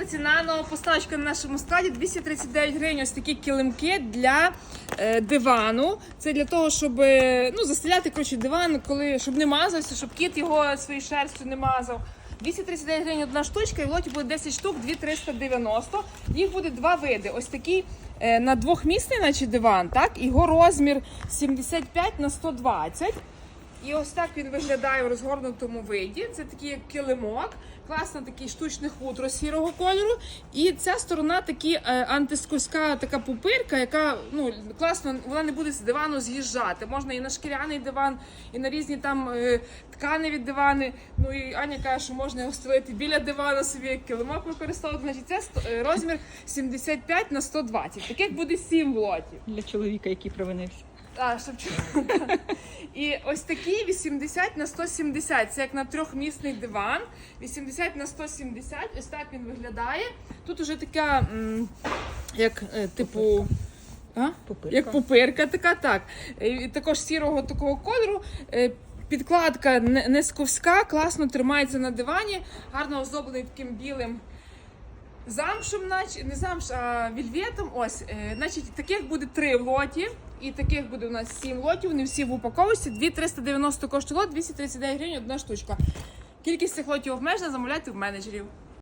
Ціна нова поставочка на нашому складі 239 гривень. Ось такі килимки для е, дивану. Це для того, щоб е, ну, застеляти коротше, диван, коли щоб не мазався, щоб кіт його своєю шерстю не мазав. 239 гривень одна штучка, і в лоті буде 10 штук, 2390. Їх буде два види. Ось такий е, на двохмісний, наче диван, так? Його розмір 75 на 120. І ось так він виглядає в розгорнутому виді. Це такий килимок, класно такий штучне хутро сірого кольору. І ця сторона такі е, антискольська така пупирка, яка ну класно, вона не буде з дивану з'їжджати. Можна і на шкіряний диван, і на різні там е, ткани від дивани. Ну і Аня каже, що можна його стелити біля дивана собі як килимок використовувати. Значить, це е, розмір 75 на 120. Таких буде 7 в лоті. Для чоловіка, який провинився. А, щоб І ось такі 80 на 170. Це як на трьохмісний диван. 80 на 170. Ось так він виглядає. Тут уже така, м, як е, типу. А? Пупирка. Як пупирка, така так. І також сірого такого кольору. Е, Підкладка не не сковська, класно тримається на дивані, гарно оздоблений таким білим замшем, наче не замш, а вільветом. Ось, е, значить, таких буде три в лоті, і таких буде у нас сім лотів. Вони всі в упаковці. 2,390 коштує лот, 239 гривень одна штучка. Кількість цих лотів обмежена, замовляйте в менеджерів.